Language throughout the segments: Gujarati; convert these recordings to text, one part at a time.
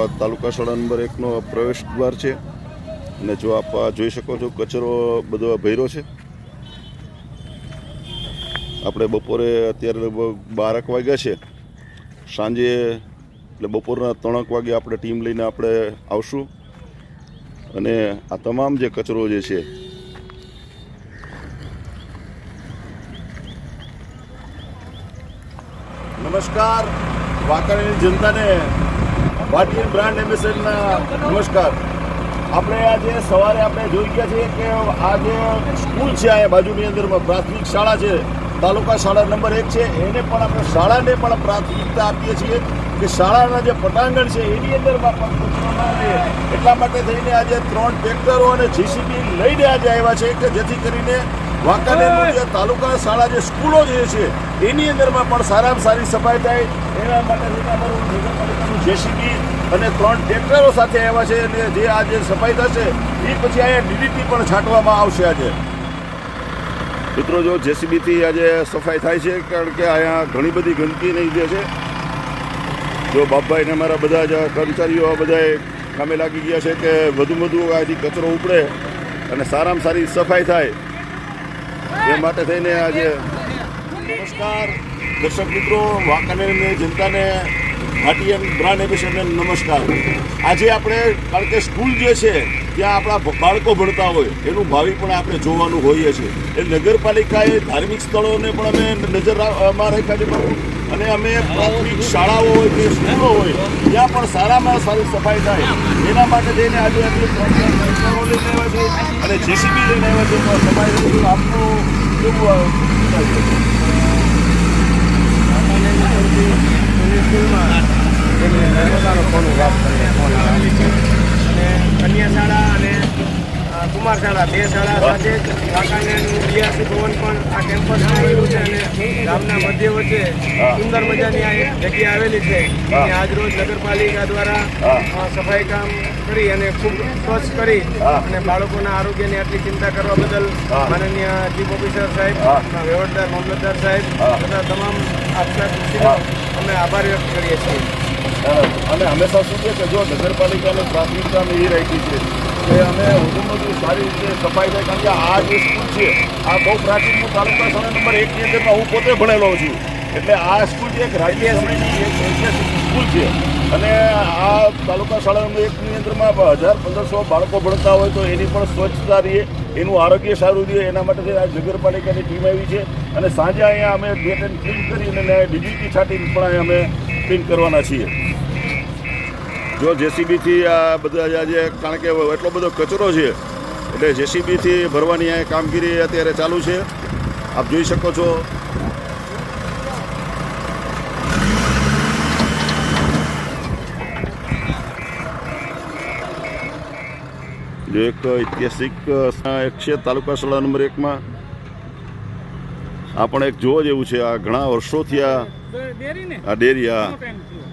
આ તાલુકા શાળા નંબર એકનો પ્રવેશ દ્વાર છે. અને જો આપ જોઈ શકો છો, કચરો બધો ભર્યો છે. આપણે બપોરે અત્યારે લગભગ બારક વાગ્યા છે. સાંજે એટલે બપોરના ત્રણક વાગે આપણે ટીમ લઈને આપણે આવશું. અને આ તમામ જે કચરો જે છે, નમસ્કાર. વાંકાનેરની જનતાને ભારતીય બ્રાન્ડ એમ્બેસેડરના નમસ્કાર. આપણે આજે સવારે આપણે જોઈ ગયા છીએ કે આ જે સ્કૂલ છે અહીંયા બાજુની અંદરમાં, પ્રાથમિક શાળા છે, તાલુકા શાળા નંબર એક છે. એને પણ આપણે શાળાને પણ પ્રાથમિકતા આપીએ છીએ કે શાળાના જે પટાંગણ છે, એની રહે એટલા માટે થઈને આજે ત્રણ ટ્રેક્ટરો અને જીસીબી લઈને આજે આવ્યા છે કે જેથી કરીને વાંકાનેરનું જે તાલુકા શાળા જે સ્કૂલો જે છે એની અંદરમાં પણ સારામાં સારી સફાઈ થાય. એના માટે નગરપાલિકાનું જેસીબી અને ત્રણ ટ્રેક્ટરો સાથે આવ્યા છે અને જે આજે સફાઈ થશે, એ પછી અહીંયા ડીડીટી પણ છાંટવામાં આવશે આજે. મિત્રો, જો જેસીબીથી આજે સફાઈ થાય છે, કારણ કે અહીંયા ઘણી બધી ગંદકી નહીં જે છે. જો બાપભાઈને અમારા બધા જ કર્મચારીઓ બધાએ કામે લાગી ગયા છે કે વધુ વધુ અહીંથી કચરો ઉપડે અને સારામાં સારી સફાઈ થાય. એ માટે થઈને આજે નમસ્કાર. દર્શક મિત્રો, વાંકાનેરની જનતાને ભાટિયન બ્રાન્ડ એમ્બેસેડરને નમસ્કાર. આજે આપણે, કારણ કે સ્કૂલ જે છે, ત્યાં આપણા બાળકો ભણતા હોય, એનું ભાવિ પણ આપણે જોવાનું હોઈએ છીએ. એ નગરપાલિકાએ ધાર્મિક સ્થળોને પણ અમે નજરમાં રાખ્યા છે પણ, અને અમે પ્રાથમિક શાળાઓ હોય કે સ્કૂલો હોય, ત્યાં પણ સારામાં સારી સફાઈ થાય. એના માટે જઈને આજે ટ્રેક્ટરો લઈને આવ્યા છે અને જેસીબી લઈને આવ્યા છે સફાઈ બધું આપનું કેવું ફોન આવે છે? અને કન્યા શાળા અને કુમાર શાળા બે શાળા સાથે જ વાકાનેરનું બીઆરસી ભવન પણ આ કેમ્પસ આવેલું છે અને ગામના મધ્ય વચ્ચે સુંદર મજાની આ એક જગ્યા આવેલી છે. અને આજરોજ નગરપાલિકા દ્વારા સફાઈ કામ કરી અને ખૂબ સ્વચ્છ કરી અને બાળકોના આરોગ્યની આટલી ચિંતા કરવા બદલ. માનનીય ચીફ ઓફિસર સાહેબ. વહીવટદાર મામલતદાર સાહેબ. તથા તમામ આપના અમે આભાર વ્યક્ત કરીએ છીએ અને હંમેશા શું છે. કે જો નગરપાલિકાની પ્રાથમિકતા એ રાખી છે કે અમે વધુમાં વધુ સારી રીતે સફાઈ થાય. કારણ કે આ જે સ્કૂલ છે, આ બહુ પ્રાચીન તાલુકા શાળા નંબર એકની અંદરમાં હું પોતે ભણેલો છું. એટલે આ સ્કૂલ એક રાજ્ય સમયની એક સ્કૂલ છે. અને આ તાલુકા શાળા નંબર એકની અંદરમાં હજાર પંદરસો બાળકો ભણતા હોય તો એની પણ સ્વચ્છતા રહે, એનું આરોગ્ય સારું રહે. એના માટે આ નગરપાલિકાની ટીમ આવી છે. અને સાંજે અહીંયા અમે ગેટ એન્ડ ક્લીન કરી અને ડીજીટી છાંટીને પણ અમે ક્લીન કરવાના છીએ. જો જેસીબીથી આ બધા જે કારણ કે એટલો બધો કચરો છે એટલે જેસીબીથી ભરવાની આ કામગીરી અત્યારે ચાલુ છે. આપ જોઈ શકો છો. જો એક ઐતિહાસિક એક છે તાલુકા શાળા નંબર એકમાં આ પણ એક જોવા જેવું છે આ ઘણા વર્ષોથી આ આ ડેરી આ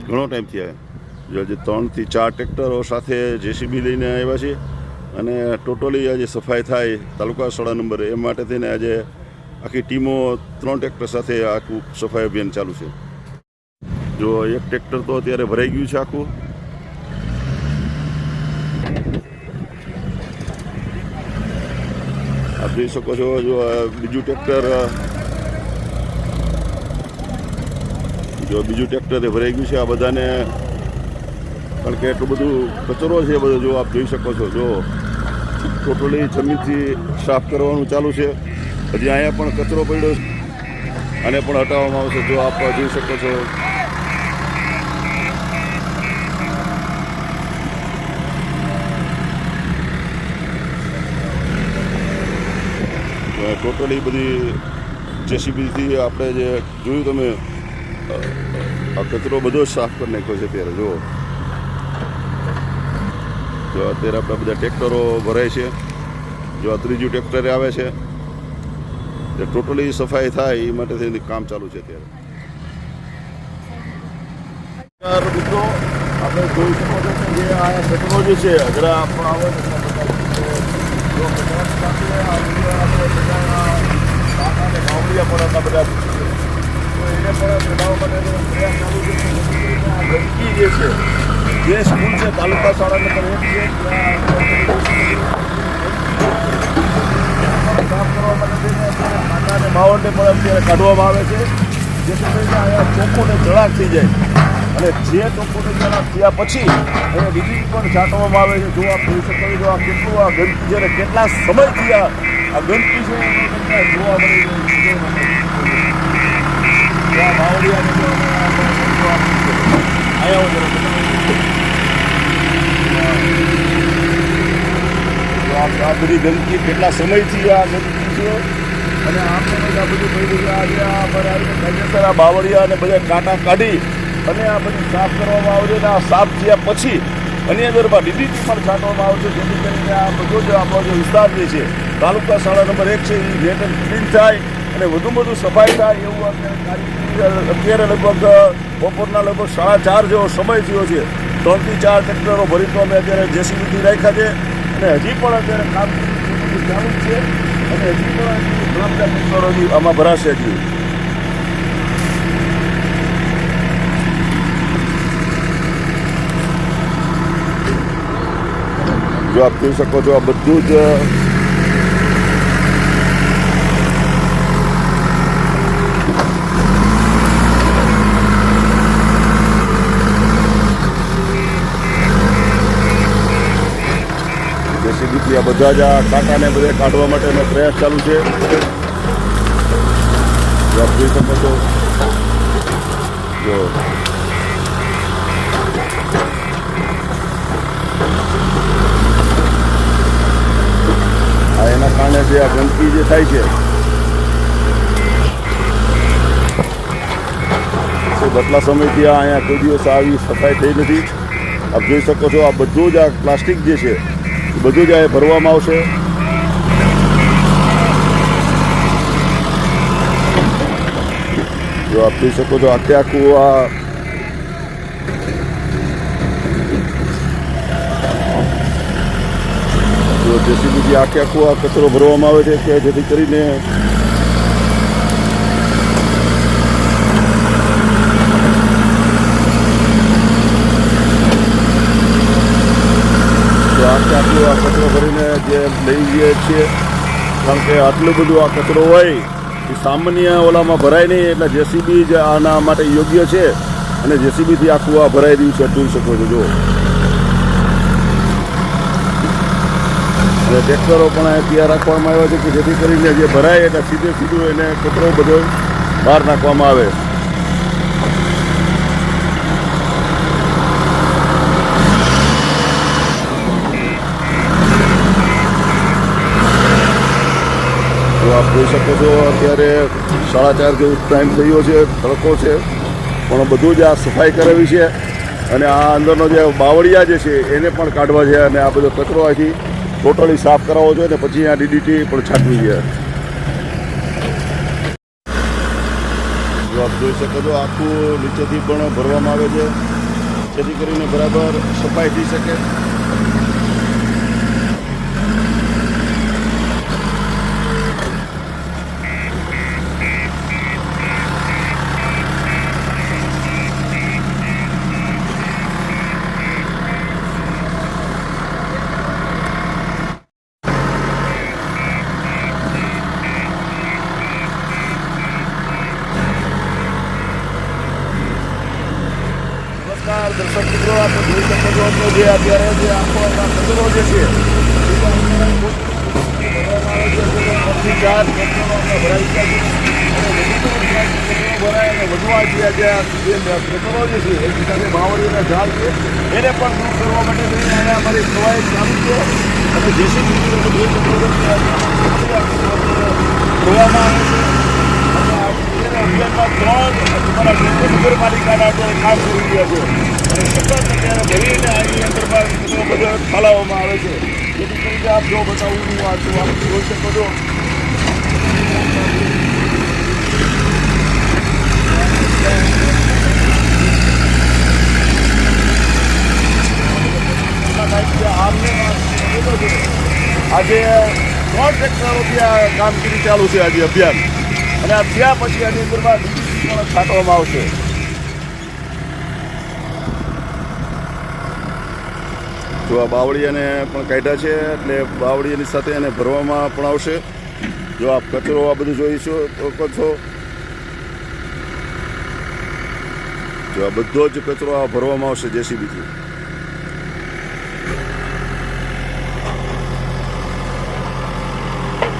ઘણો ટાઈમ થયા. આજે ત્રણથી ચાર ટ્રેક્ટરો સાથે જેસીબી લઈને આવ્યા છે અને ટોટલી આજે સફાઈ થાય તાલુકા શાળા નંબર એ માટે થઈને આજે આખી ટીમો ત્રણ ટ્રેક્ટર સાથે આખું સફાઈ અભિયાન ચાલુ છે. જો એક ટ્રેક્ટર તો અત્યારે ભરાઈ ગયું છે આખું. આપ જોઈ શકો છો, જો બીજું ટ્રેક્ટર, જો બીજું ટ્રેક્ટર ભરાઈ ગયું છે, આ બધાને કારણ કે એટલું બધું કચરો છે બધો જો આપ જોઈ શકો છો. જો ટોટલી જમીનથી સાફ કરવાનું ચાલુ છે. હજી અહીંયા પણ કચરો પડ્યો છે. આને પણ હટાવવામાં આવશે જો આપ જોઈ શકો છો. ટોટલી બધી જેસીબીથી આપણે જે જોયું તમે આ કચરો બધો જ સાફ કરી નાખ્યો છે અત્યારે, જુઓ. જો અત્યારે આપણા બધા ટ્રેક્ટરો ભરાય છે. જો આ ત્રીજું ટ્રેક્ટરે આવે છે. તે ટોટલી સફાઈ થાય એ માટે થઈને કામ ચાલુ છે અત્યારે. આપણે જોઈ શકો છો કે જે આ ટેકનોલોજી છે અગરા પણ આવે બધા. પ્રયાસ ચાલુ છે જે સ્કૂલ છે, તાલુકા શાળાને એક છે. અને બાવળને પણ અત્યારે કાઢવામાં આવે છે. જેથી કરીને અહીંયા ચોખ્ખું ને જળાક થઈ જાય. અને જે ચોખ્ખું ને જળાક થયા પછી એને ડીડી પણ છાંટવામાં આવે છે. જો આપ જોઈ શકો છો આ કેટલું આ ગંદકી ને, કેટલા સમયથી આ આ ગંદકી છે જોવા મળી રહી છે. છે. અહીંયા આવો જરા તો આ બધી ગંદકી કેટલા સમયથી આ ગંદકી છે? અને આપણે આ બધું થઈ ગયું આજે આ બાવળિયા અને બધા કાંટા કાઢી અને આ બધું સાફ કરવામાં આવશે અને આ સાફ થયા પછી એની અંદરમાં ડીડીટી પણ છાંટવામાં આવશે, જેથી કરીને આ બધો જે આપણો જે વિસ્તાર જે છે, તાલુકા શાળા નંબર એક છે એ નેટ ક્લીન થાય અને વધુ વધુ સફાઈ થાય એવું અત્યારે લગભગ બપોરના લગભગ સાડા ચાર જેવો સમય થયો છે. ત્રણથી ચાર ટ્રેક્ટરો ભરી તો અમે અત્યારે જેસીબીથી રાખ્યા છે. અને હજી પણ અત્યારે કામ ચાલુ છે. અને હજી પણ ઘણા બધા હજી આમાં ભરાશે હજી. જો આપ જોઈ શકો છો આ બધું જ આ બધા જ આ કાંટાને બધે કાઢવા માટેનો પ્રયાસ ચાલુ છે. આપ જોઈ શકો છો. જો. આ એના કારણે જે આ ગંદકી જે થાય છે. તો સમયથી આ અહીંયા કોઈ દિવસ આવી સફાઈ થઈ નથી. આપ જોઈ શકો છો આ બધું જ આ પ્લાસ્ટિક જે છે બધું જ આ ભરવામાં આવશે. જો આપ જોઈ શકો છો, આખે આખું આ જો જેસીબીથી આખે આખું આ કચરો ભરવામાં આવે છે, કે જેથી કરીને તો આખે આ કચરો ભરીને જે લઈ જઈએ છીએ, કારણ કે આટલું બધું આ કચરો હોય, એ સામાન્ય ઓલામાં ભરાય નહીં, એટલે જેસીબી જ આના માટે યોગ્ય છે. અને જેસીબીથી આખું આ ભરાઈ રહ્યું છે, જોઈ શકો છો જો અને ટ્રેક્ટરો પણ ત્યાં રાખવામાં આવ્યા છે કે જેથી કરીને જે ભરાય, એટલે સીધે સીધું એને કચરો બધો બહાર નાખવામાં આવે. તો આપ જોઈ શકો છો અત્યારે સાડા ચાર જેવું ટાઈમ થયો છે તડકો છે. પણ બધું જ આ સફાઈ કરાવી છે અને આ અંદરનો જે બાવળિયા જે છે, એને પણ કાઢવા છે અને આ બધો કચરો આથી ટોટલી સાફ કરાવવો જોઈએ અને પછી આ ડીડીટી પણ છાંટવી છે. આપ જોઈ શકો છો, આખું નીચેથી પણ ભરવામાં આવે છે. જેથી કરીને બરાબર સફાઈ થઈ શકે નમસ્કાર દર્શક મિત્રો આપણે જોઈ શકો છો કે જે અત્યારે જે આખો આ કચરો જે છે એ ભરવામાં આવે છે. ત્રણથી ચાર કચરો અમે ભરાઈ ગયા છે. ભરાય અને વધુ આ જે આજે જે કચરો જે છે, એની સાથે બાવળીના ઝાડ છે, એને પણ દૂર કરવા માટે થઈને અમારી કવાયત ચાલુ છે. અને જેસીબી શકો છો કે આ આવે છે. અને અભિયાનમાં ત્રણ તમારા નગરપાલિકાના તો કામ કરી રહ્યા છે. અને સતત ભરીને આની અંદરમાં બધો ફેલાવવામાં આવે છે. જેથી કરીને આપ જો બતાવું, હું આ છું આપ જોઈ શકો છો. આજે ત્રણ ટ્રેક્ટરોથી આ કામગીરી ચાલુ છે આજે અભિયાન. અને આ થયા પછી આની અંદરમાં પણ છાંટવામાં આવશે. જો આ બાવળીયાને પણ કાઢ્યા છે, એટલે બાવળીયાની સાથે એને ભરવામાં પણ આવશે. જો આપ કચરો આ બધું જોઈશો તો કચરો. જો આ બધો જ કચરો આ ભરવામાં આવશે જેસીબીથી.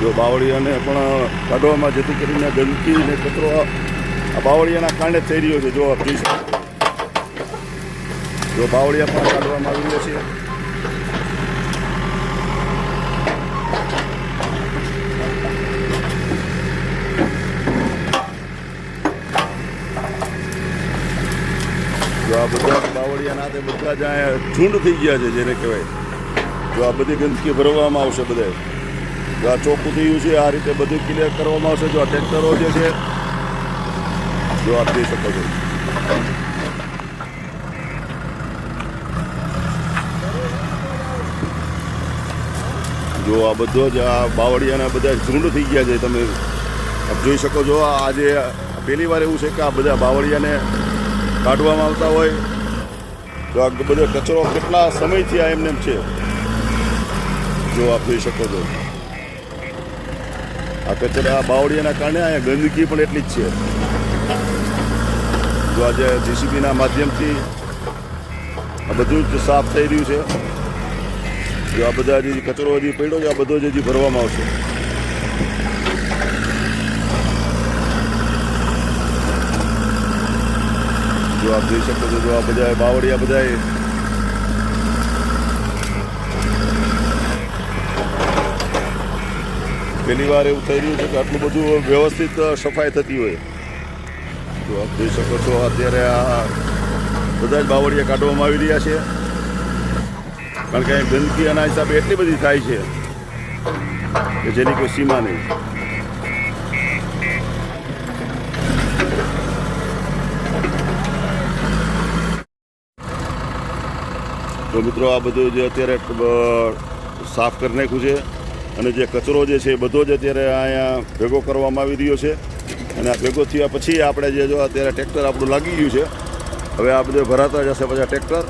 જો બાવળિયાને પણ કાઢવામાં જેથી કરીને ગંદકી ને કચરો આ બાવળિયાના કારણે થઈ રહ્યો છે. જો શકો જો બાવળિયા પણ કાઢવામાં આવી રહ્યો છે. જો આ બધા બાવળિયાના તે બધા જ ઝુંડ થઈ ગયા છે, જેને કહેવાય. જો આ બધી ગંદકી ભરવામાં આવશે બધાય. જો આ ચોખ્ખું થયું છે, આ રીતે બધું ક્લિયર કરવામાં આવશે. જો આ ટ્રેક્ટરો જે છે, જો આપ જોઈ શકો છો. જો આ બધો જ આ બાવળિયાના બધા ઝુંડ થઈ ગયા છે, તમે આપ જોઈ શકો છો. આજે પહેલી વાર એવું છે કે આ બધા બાવળિયાને કાઢવામાં આવતા હોય. તો આ બધો કચરો કેટલા સમયથી આ એમને એમ છે? જો આપ જોઈ શકો છો. આ કચરા આ બાવળિયાના કારણે અહીંયા ગંદકી પણ એટલી જ છે. જો આજે જીસીબીના માધ્યમથી આ બધું જ સાફ થઈ રહ્યું છે. જો આ બધા જે કચરો હજી પડ્યો છે, આ બધો જ હજી ભરવામાં આવશે. જો આપ જોઈ શકો છો, જો આ બધા બાવળિયા બધા પહેલી વાર એવું થઈ રહ્યું છે કે આટલું બધું વ્યવસ્થિત સફાઈ થતી હોય. તો આપ જોઈ શકો છો, અત્યારે આ બધા જ બાવળિયા કાઢવામાં આવી રહ્યા છે. કારણ કે અહીં ગંદકી આના હિસાબે એટલી બધી થાય છે કે જેની કોઈ સીમા નહીં. તો મિત્રો, આ બધું જે અત્યારે સાફ કરી નાખ્યું છે. અને જે કચરો જે છે એ બધો જ અત્યારે અહીંયા ભેગો કરવામાં આવી રહ્યો છે. અને આ ભેગો થયા પછી આપણે જે જો અત્યારે ટ્રેક્ટર આપણું લાગી ગયું છે. હવે આ બધું ભરાતા જશે પછી ટ્રેક્ટર.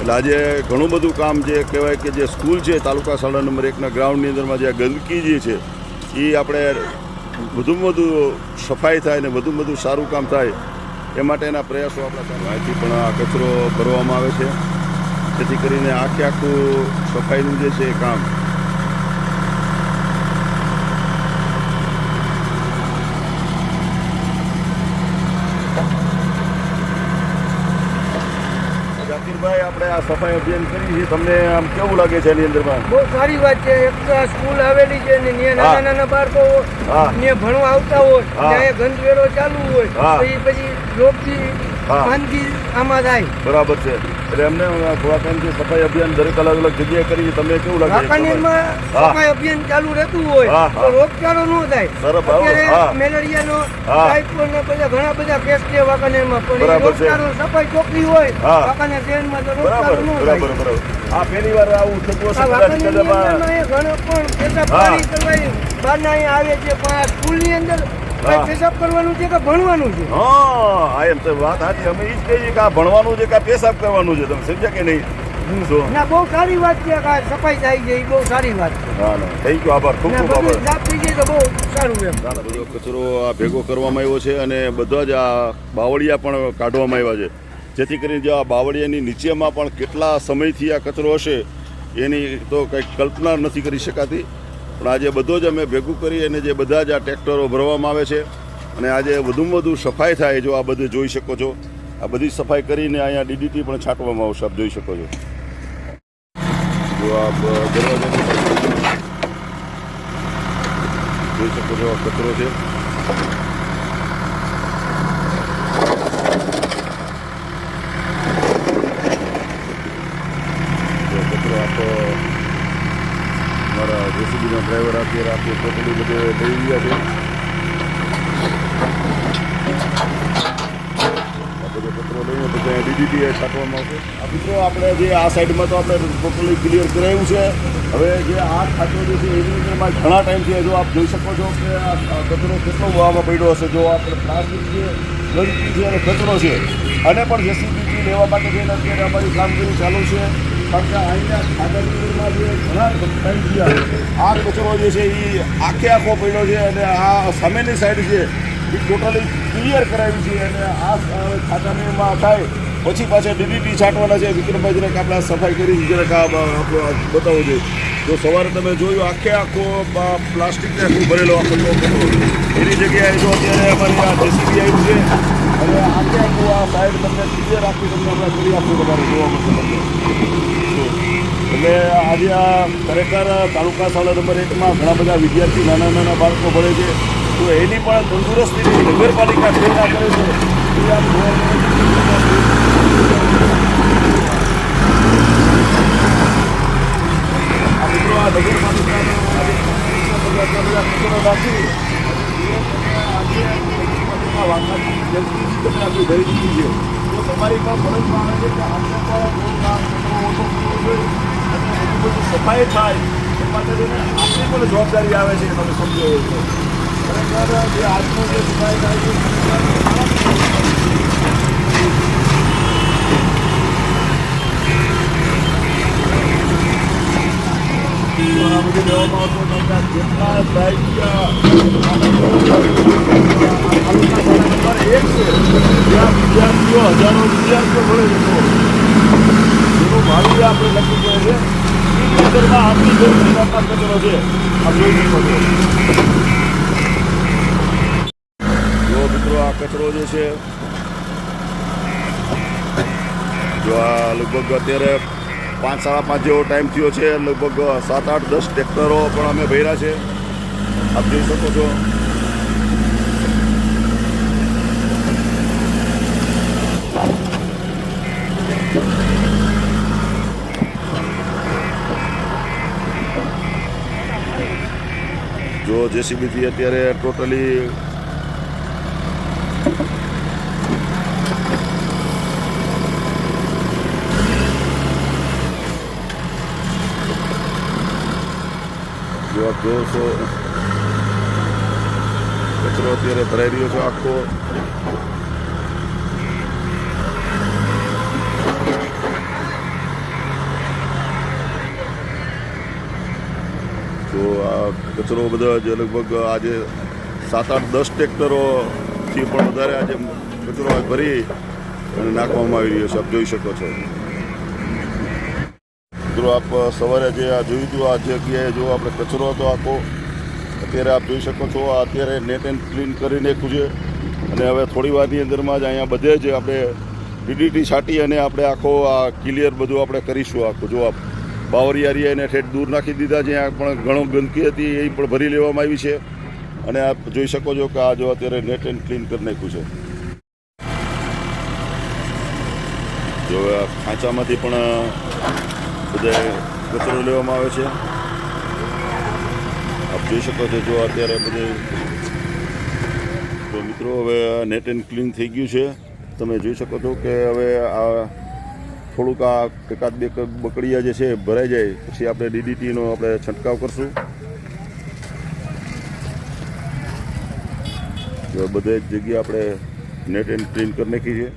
એટલે આજે ઘણું બધું કામ જે કહેવાય કે જે સ્કૂલ છે, તાલુકા શાળા નંબર એકના ગ્રાઉન્ડની અંદરમાં જે ગંદકી જે છે એ આપણે વધુમાં વધુ સફાઈ થાય ને વધુમાં વધુ સારું કામ થાય એ માટેના પ્રયાસો આપણા માહિતી પણ આ કચરો ભરવામાં આવે છે. જેથી કરીને આખે આખું સફાઈનું જે છે એ કામ જાકીરભાઈ આપણે આ સફાઈ અભિયાન કરી છે તમને આમ કેવું લાગે છે એની અંદરમાં બહુ સારી વાત છે એક તો આ સ્કૂલ આવેલી છે ને ત્યાં નાના નાના બાળકો. ત્યાં ભણવા આવતા હોય. ત્યાં ગંદવેરો ચાલુ હોય. તો એ પછી રોગથી થી માંદગી આમાં થાય બરાબર છે એટલે એમને ટાઈમથી સફાઈ અભિયાન દરેક અલગ અલગ જગ્યાએ કરી તમને કેવું લાગે? સફાઈ અભિયાન ચાલુ રહેતું હોય. તો રોગચાળો ન થાય મેલેરિયાનો. ટાઇફોઇડ ને બધા ઘણા બધા કેસ છે વાંકાનેરમાં પણ એ બરાબર સફાઈ ચોખ્ખી હોય વાંકાનેર શહેરમાં તો બરાબર બરાબર બરાબર. આ પહેલી વાર આવું થતું હશે ઘણો પણ પેશાબ. બહારના અહીંયા આવે છે પણ આ સ્કૂલની અંદર પેશાબ કરવાનું છે કે ભણવાનું છે? હા એમ તો વાત સાચી. અમે એ જ કહીએ કે આ ભણવાનું છે કે પેશાબ કરવાનું છે? તમે સમજ્યા કે નહીં? ના બહુ સારી વાત છે કે સફાઈ થાય છે એ બહુ સારી વાત છે. હા ના થઈ ગયો આભાર ખૂબ ખૂબ આભાર. સાફ થઈ જાય તો બહુ સારું એમ. ના, ના, બધો કચરો આ ભેગો કરવામાં આવ્યો છે અને બધા જ આ બાવળિયા પણ કાઢવામાં આવ્યા છે. જેથી કરીને જે આ બાવળિયાની નીચેમાં પણ કેટલા સમયથી આ કચરો હશે એની તો કંઈક કલ્પના નથી કરી શકાતી. પણ આજે બધો જ અમે ભેગું કરી અને જે બધા જ આ ટ્રેક્ટરો ભરવામાં આવે છે અને આજે વધુમાં વધુ સફાઈ થાય જો આ બધું જોઈ શકો છો. આ બધી સફાઈ કરીને અહીંયા ડીડીટી પણ છાંટવામાં આવશે, આપ જોઈ શકો છો. જો આપ જોઈ શકો છો, આ કચરો છે. કચરો આખો મારા જેસીબીના ડ્રાઈવર અત્યારે આપણે ટોટલી બધે લઈ ગયા છે આ બધો કચરો લઈને બધા ડીડીટી છાંટવામાં આવશે. આ મિત્રો, આપણે જે આ સાઈડમાં તો આપણે ટોટલી ક્લિયર કરાવ્યું છે. હવે જે આ ખાતો જે છે એની અંદરમાં ઘણા ટાઈમથી જો આપ જોઈ શકો છો કે આ કચરો કેટલો વાવામાં પડ્યો હશે. જો આપણે પ્લાસ્ટિક છે ગંદકી છે અને કચરો છે અને પણ જેસીબીથી લેવા માટે થઈને અત્યારે અમારી કામગીરી ચાલુ છે. કારણ કે અહીંયા ખાતરમાં જે ઘણા ટાઈમ થયા આ કચરો જે છે એ આખે આખો પડ્યો છે અને આ સામેની સાઈડ છે એ ટોટલી ક્લિયર કરાવી છે અને આ ખાતરમાં થાય પછી પાછા ડીડીટી છાંટવાના છે. વિક્રમભાઈ જરાક આપણે સફાઈ કરી જરાક આ બતાવવું છે. જો સવારે તમે જોયું, આખે આખો પ્લાસ્ટિકને આખું ભરેલો આખો એની જગ્યાએ જો અત્યારે અમારી આ જેસીબી આવ્યું છે. અને આખે આખું આ સાઈડ તમને ક્લિયર આખી તમને આપણે કરી આપ્યું તમારે જોવા મળશે એટલે આજે આ ખરેખર તાલુકા શાળા નંબર એકમાં ઘણા બધા વિદ્યાર્થી નાના નાના બાળકો ભણે છે. તો એની પણ તંદુરસ્તીની નગરપાલિકા પ્રેરણા કરે છે એ આમ જોવા મળે છે. આ મિત્રો આ નગરપાલિકાનો આજે આટલા બધા કચરો રાખી આજે નગરપાલિકા વાંકાની જલ્દી તમે આપણી ભરી દીધી છે તો તમારી પણ ફરજમાં આવે છે કે આપણે પણ રોજ આ કચરો ઓછો કરવો જોઈએ અને એની બધી સફાઈ થાય આપણી પણ જવાબદારી આવે છે તમે સમજો ખરેખર, જે આજનો જે સફાઈ થાય આવતું નહોતા. જેટલા નંબર એક છે ત્યાં વિદ્યાર્થીઓ, હજારો વિદ્યાર્થીઓ ભણે છે. એનું ભાવિ આપણે નક્કી કરે છે જો મિત્રો આ કચરો જે છે, જો આ લગભગ અત્યારે પાંચ સાડા પાંચ જેવો ટાઈમ થયો છે, લગભગ સાત આઠ દસ ટ્રેક્ટરો પણ અમે ભર્યા છે. આપ જોઈ શકો છો જો જેસીબીથી અત્યારે ટોટલી જો આપ જોવો છો, કચરો અત્યારે ભરાઈ રહ્યો છે આખો. તો આ કચરો બધા જે લગભગ આજે સાત આઠ દસ ટ્રેક્ટરોથી પણ વધારે આજે કચરો ભરી અને નાખવામાં આવી રહ્યો છે. આપ જોઈ શકો છો. મિત્રો, આપ સવારે જે આ જોયું હતું, આ જગ્યાએ જો આપણે કચરો હતો આખો, અત્યારે આપ જોઈ શકો છો, આ અત્યારે નેટ એન્ડ ક્લીન કરી નાખ્યું છે. અને હવે થોડી વારની અંદરમાં જ અહીંયા બધે જ આપણે ડીડીટી છાંટી અને આપણે આખો આ ક્લિયર બધું આપણે કરીશું આખું. જો આપ બાવરિયારી એને ઠેઠ દૂર નાખી દીધા જ્યાં પણ ઘણો ગંદકી હતી, એ પણ ભરી લેવામાં આવી છે. અને આપ જોઈ શકો છો કે આ જો અત્યારે નેટ એન્ડ ક્લીન કરી નાખ્યું છે. જો આ ખાંચામાંથી પણ બધે કચરો લેવામાં આવે છે. આપ જોઈ શકો છો જો અત્યારે બધે, તો મિત્રો હવે નેટ એન્ડ ક્લીન થઈ ગયું છે. તમે જોઈ શકો છો કે હવે આ થોડુંક આ એકાદ બે બકડીયા જે છે ભરાઈ જાય. પછી આપણે ડીડીટીનો આપણે છંટકાવ કરશું. બધે જ જગ્યાએ આપણે નેટ એન્ડ ક્લીન કરી નાખી છે.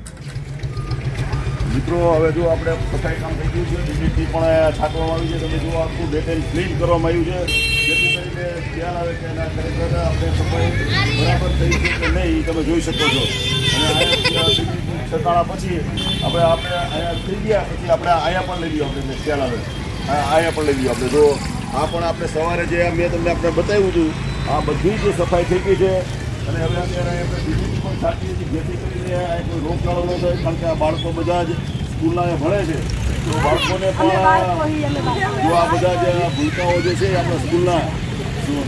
મિત્રો, હવે જો આપણે સફાઈ કામ થઈ ગયું છે. ડીડીટી પણ છાંટવામાં આવ્યું છે. તમે જો આખું નેટ એન્ડ ક્લીન કરવામાં આવ્યું છે. જેથી કરીને ખ્યાલ આવે કે એના ખરેખર આપણે સફાઈ બરાબર થઈ છે કે નહીં, તમે જોઈ શકો છો. અને છટાણા પછી આપણે આપણે અહીંયા થઈ ગયા પછી આપણે અહીંયા પણ લઈ લઈએ આપણે ખ્યાલ આવે. આ- અહીંયા પણ લઈ લઈએ આપણે. જો આ પણ આપણે સવારે જે મેં તમને આપણે બતાવ્યું હતું આ બધી જ સફાઈ થઈ ગઈ છે. અને હવે અત્યારે આપણે બીજી પણ સાચી છે જેથી કરીને આ કોઈ રોગચાળો ન થાય કારણ કે આ બાળકો બધા જ સ્કૂલના ભણે છે. તો બાળકોને પણ જો આ બધા જે ભૂલકાઓ જે છે આપણા સ્કૂલના. શું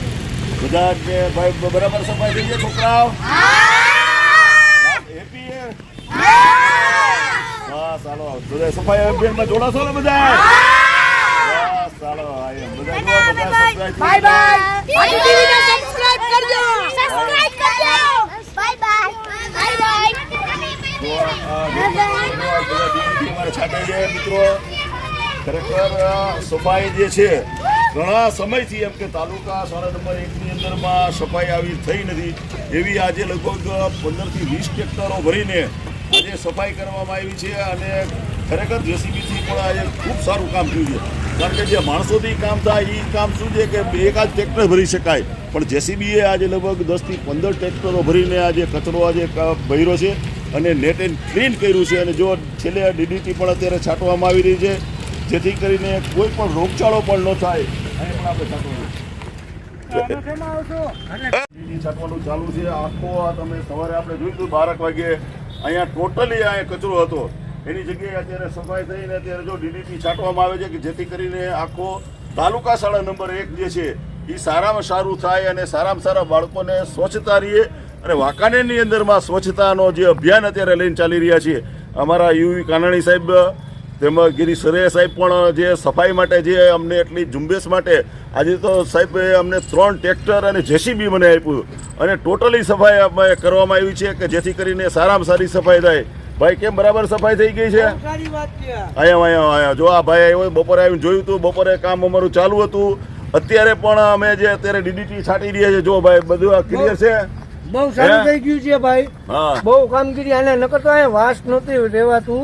બધા જ કે ભાઈ બરાબર સફાઈ થઈ ગયા છોકરાઓ? હે હા ચાલો બધા સફાઈ અભિયાનમાં જોડાશો ને બધા? બસ એમ. બધા બાય જાય. બાય સબસ્ક્રાઇબ કરજો. સબસ્ક્રાઇબ કરજો. બાય બાય બાય બાય જો આ- આ જો બધા દીકરી અમારે છાંટે છે મિત્રો. ખરેખર સફાઈ જે છે ઘણા સમયથી એમ કે તાલુકા શાળા નંબર એકની અંદરમાં સફાઈ આવી થઈ નથી. એવી આજે લગભગ પંદરથી વીસ ટેક્ટરો ભરીને આજે સફાઈ કરવામાં આવી છે અને ખરેખર જેસીબીથી પણ આજે ખૂબ સારું કામ થયું છે. કારણ કે જે માણસોથી કામ થાય એ કામ શું છે કે એકાદ ટ્રેક્ટર ભરી શકાય. પણ જેસીબીએ આજે લગભગ દસથી પંદર ટ્રેક્ટરો ભરીને આજે કચરો આજે ભર્યો છે અને નેટ એન્ડ ક્લીન કર્યું છે. અને જો છેલ્લે ડીડીટી પણ અત્યારે છાંટવામાં આવી રહી છે જેથી કરીને કોઈ પણ રોગચાળો પણ ન થાય. પણ આપણે છાંટવાનું છાંટવાનું ચાલુ છે. આખો આ તમે સવારે આપણે જોઈશું બારક વાગે અહીંયા ટોટલી આ કચરો હતો. એની જગ્યાએ અત્યારે સફાઈ થઈને અત્યારે જો ડીડીટી છાંટવામાં આવે છે કે જેથી કરીને આખો તાલુકા શાળા નંબર એક જે છે, એ સારામાં સારું થાય અને સારામાં સારા બાળકોને સ્વચ્છતા રહીએ અને વાંકાનેરની અંદરમાં સ્વચ્છતાનો જે અભિયાન અત્યારે લઈને ચાલી રહ્યા છીએ અમારા યુવી કાનાણી સાહેબ, તેમજ ગિરી સરે સાહેબ પણ જે સફાઈ માટે જે અમને એટલી ઝુંબેશ માટે આજે તો સાહેબ અમને ત્રણ ટ્રેક્ટર અને જેસીબી મને આપ્યું. અને ટોટલી સફાઈ અમે કરવામાં આવી છે કે જેથી કરીને સારામાં સારી સફાઈ થાય. ભાઈ કેમ બરાબર સફાઈ થઈ ગઈ છે? અહીંયા અહીંયા અહીંયા જો આ ભાઈ આવ્યો બપોરે આવીને જોયું હતું બપોરે કામ અમારું ચાલુ હતું. અત્યારે પણ અમે જે અત્યારે ડીડીટી છાંટી રહ્યા છે જો ભાઈ બધું આ ક્લિયર છે? બહુ સારું થઈ ગયું છે ભાઈ. બહુ કામગીરી અને નકર તો અહીંયા વાસ નહોતી રહેવાતું.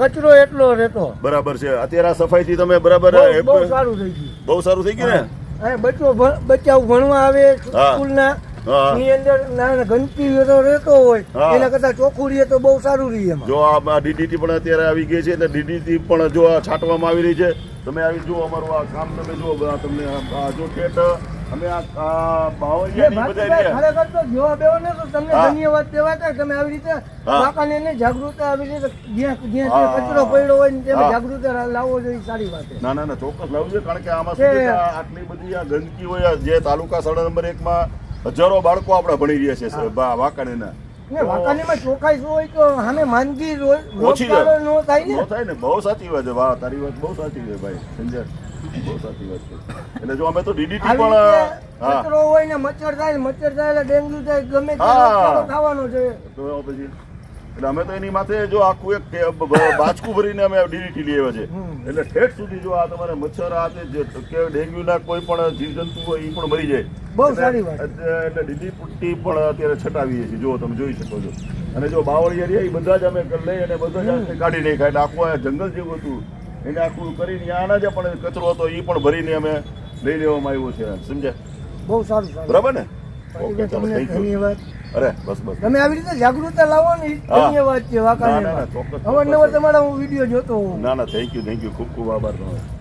કચરો એટલો રહેતો. બરાબર છે. અત્યારે સફાઈ થી તમે બરાબર બહુ સારું થઈ ગયું. બહુ સારું થઈ ગયું ને? બચ્ચો બચ્ચા ભણવા આવે. સ્કૂલના. ની અંદર ના ગંદકી તો રહેતો હોય. એના કરતા ચોખ્ખું તો બહુ સારું રહે જો આ ડીડીટી પણ અત્યારે આવી ગઈ છે ડીડીટી પણ જો છાંટવામાં આવી રહી છે. તમે આવી જુઓ અમારું આ કામ તમે જુઓ તમને જો ઠેઠ અમે આ બાવળિયાની બધા ખરેખર તો જોવા બેવો ને તો તમને ધન્યવાદ દેવા કે તમે આવી રીતે હા. ને જાગૃતતા આવી રીતે જ્યાં જ્યાં. કચરો પડ્યો હોય ને તેમાં જાગૃત લાવવો જોઈએ સારી વાત ના ના ના ચોક્કસ લાવજો કારણ કે આમાં છે. આટલી બધી આ ગંદકી હોય જે તાલુકા શાળા નંબર એકમાં હજારો બાળકો આપણે ભણી રહ્યા છે વાંકાનેરના. ને વાંકાનેરમાં ચોખાઈ શું હોય તો સામે માંદગી રો- ઓછી ન થાય ને થાય ને બહુ સાચી વાત છે વાહ તારી વાત બહુ સાચી છે ભાઈ સંજય. બહુ સાચી વાત છે. એટલે જો અમે તો ડીડીટી પણ કચરો હોય ને મચ્છર થાય ને મચ્છર થાય એટલે ડેન્ગ્યુ થાય ગમે તે. રોગચાળો થવાનો છે. તો પછી એટલે અમે તો એની માથે જો આખું એક બાચકું ભરીને અમે ડીડીટી લઈ આવ્યા છે. એટલે ઠેઠ સુધી જો આ તમારે મચ્છર આ જે કે ડેન્ગ્યુના કોઈ પણ જીવજંતુ હોય એ પણ મરી જાય. બહુ સારી વાત. એટલે એટલે ડીડી પુટ્ટી પણ અત્યારે છટાવીએ છીએ. જો તમે જોઈ શકો છો. અને જો બાવળી એરિયા એ બધા જ અમે લઈ અને બધા જ કાઢી નાખ્યા. એટલે આખું આ જંગલ જેવું હતું. એને આખું કરીને આના જે પણ કચરો હતો એ પણ ભરીને અમે લઈ લેવામાં આવ્યો છે સમજ્યા? બહુ સારું સારું. બરાબર ને? ઓકે ચાલો ધન્યવાદ. અરે બસ બસ. તમે આવી રીતે જાગૃતતા લાવો ને. ધન્યવાદ છે ના, ના, ના, વાંકાનેરમાં ચોક્કસ, અવારનવાર તમારા હું વીડિયો જોતો ના ના થેન્ક યુ થેન્ક યુ ખૂબ ખૂબ આભાર તમારો.